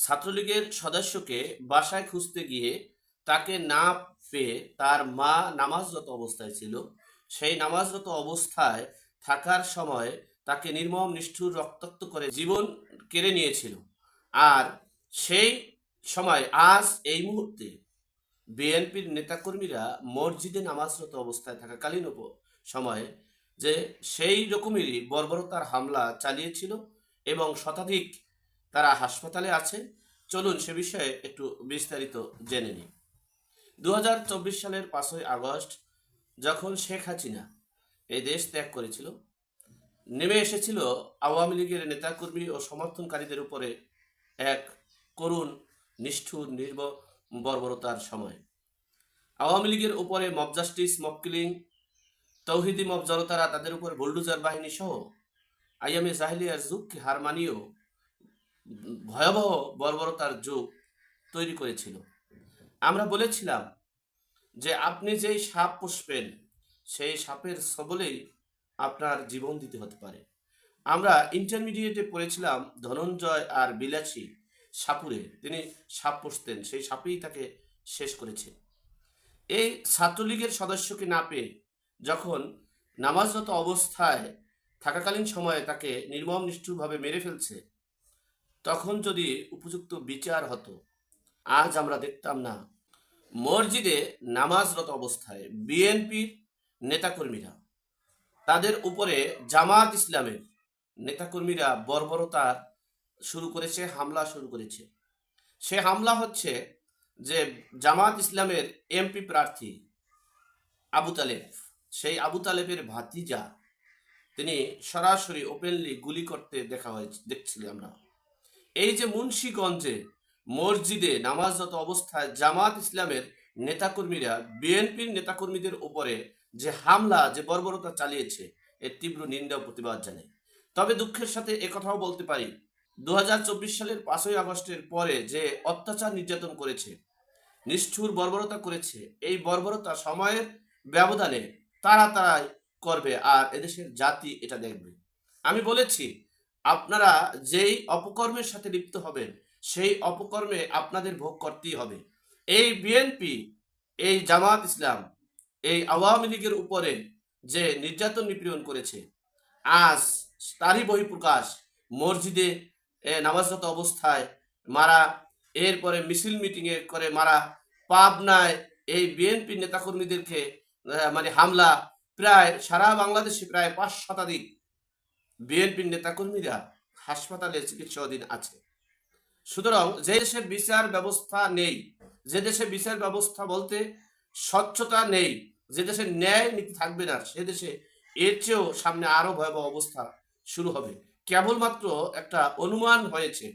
ছাত্রলীগের সদস্যকে বাসায় খুঁজতে গিয়ে তাকে না পেয়ে তার মা নামাজরত অবস্থায় ছিল। সেই নামাজরত অবস্থায় থাকার সময় তাকে নির্মম, নিষ্ঠুর, রক্তাক্ত করে জীবন কেড়ে নিয়েছিল। আর সেই সময়, আজ এই মুহূর্তে বিএনপির নেতাকর্মীরা মসজিদে নামাজরত অবস্থায় থাকাকালীন সময়ে যে সেই রকমেরই বর্বরতার হামলা চালিয়েছিল এবং শতাধিক তারা হাসপাতালে আছে। চলুন সে বিষয়ে একটু বিস্তারিত জেনে নিই। দু হাজার চব্বিশ সালের পাঁচই আগস্ট, যখন শেখ হাসিনা এই দেশ ত্যাগ করেছিল, নেমে এসেছিল আওয়ামী লীগের নেতাকর্মী ও সমর্থনকারীদের উপরে এক করুণ, নিষ্ঠুর নির্ব বর্বরতার সময়। আওয়ামী লীগের উপরে মব জাস্টিস, মব তৌহিদি মব জনতারা তাদের উপর বুলডুজার বাহিনী সহ আইএমএ জাহিলিয়ার যুগকে হার মানিয়েও ভয়াবহ বর্বরতার যুগ তৈরি করেছিল। আমরা বলেছিলাম যে আপনি যেই সাপ পুষবেন, সেই সাপের সবলেই আপনার জীবন দিতে হতে পারে। আমরা ইন্টারমিডিয়েটে পড়েছিলাম ধনঞ্জয় আর বিলাসী সাপুরে। তিনি সাপ পুষতেন, সেই সাপেই তাকে শেষ করেছে। এই ছাত্রলীগের সদস্যকে না পেয়ে যখন নামাজরত অবস্থায় থাকাকালীন সময়ে তাকে নির্মম নিষ্ঠুরভাবে মেরে ফেলছে তখন যদি উপযুক্ত বিচার হতো, আজ আমরা দেখতাম না। মসজিদে নামাজরত অবস্থায় বিএনপির নেতাকর্মীরা, তাদের উপরে জামাত ইসলামের নেতাকর্মীরা বর্বরতার শুরু করেছে, হামলা শুরু করেছে। সে হামলা হচ্ছে যে জামাত ইসলামের এমপি প্রার্থী আবু তালেব, সেই আবু তালেবের ভাতিজা, তিনি সরাসরি ওপেনলি গুলি করতে দেখা হয়েছে দেখছিলাম আমরা। এই যে মুন্সীগঞ্জে মসজিদে নামাজরত অবস্থায় জামাত ইসলামের নেতাকর্মীরা, বিএনপির নেতাকর্মীদের উপরে যে হামলা, যে বর্বরতা চালিয়েছে, এর তীব্র নিন্দা প্রতিবাদ জানাই। তবে দুঃখের সাথে একথাও বলতে পারি দু হাজার চব্বিশ সালের পাঁচই আগস্টের পরে যে অত্যাচার নির্যাতন করেছে, নিষ্ঠুর বর্বরতা করেছে, এই বর্বরতা সময়ের ব্যবধানে তারা তারাই করবে আর এদেশের জাতি এটা দেখবে। আমি বলেছি আপনারা যেই অপকর্মের সাথে লিপ্ত হবেন, সেই অপকর্মে আপনাদের ভোগ করতেই হবে। এই বিএনপি, এই জামাত ইসলাম, এই আওয়ামী লীগের উপরে যে নির্যাতন নিপীড়ন করেছে, আজ তারই বহিঃপ্রকাশ মসজিদে নামাজরত অবস্থায় মারা, এরপরে মিছিল মিটিংয়ে করে মারা, পাবনায় এই বিএনপি নেতাকর্মীদেরকে মানে হামলা, প্রায় সারা বাংলাদেশে প্রায় পাঁচ শতাধিক বিএনপির নেতাকর্মীরা হাসপাতালে চিকিৎসাধীন আছে। সুতরাং যে দেশে বিচার ব্যবস্থা নেই, যে দেশে বিচার ব্যবস্থা বলতে স্বচ্ছতা নেই, যে দেশে ন্যায় নীতি থাকবে না, সে দেশে এর চেয়েও সামনে আরও ভয়াবহ অবস্থা শুরু হবে। কেবলমাত্র একটা অনুমান হয়েছে।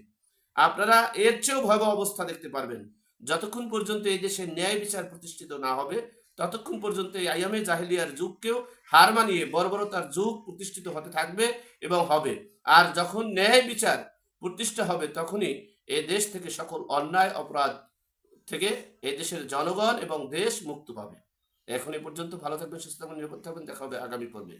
আপনারা এর চেয়েও ভয়াবহ অবস্থা দেখতে পারবেন। যতক্ষণ পর্যন্ত এই দেশে ন্যায় বিচার প্রতিষ্ঠিত না হবে ততক্ষণ পর্যন্ত এই আইয়ামে জাহিলিয়ার যুগকেও হার মানিয়ে বর্বরতার যুগ প্রতিষ্ঠিত হতে থাকবে এবং হবে। আর যখন ন্যায় বিচার প্রতিষ্ঠা হবে, তখনই এ দেশ থেকে সকল অন্যায় অপরাধ থেকে এ দেশের জনগণ এবং দেশ মুক্ত পাবে। এখন এ পর্যন্ত ভালো থাকবেন, সুস্থ থাকবেন, নিরাপদ থাকবেন। দেখা হবে আগামী পর্বে।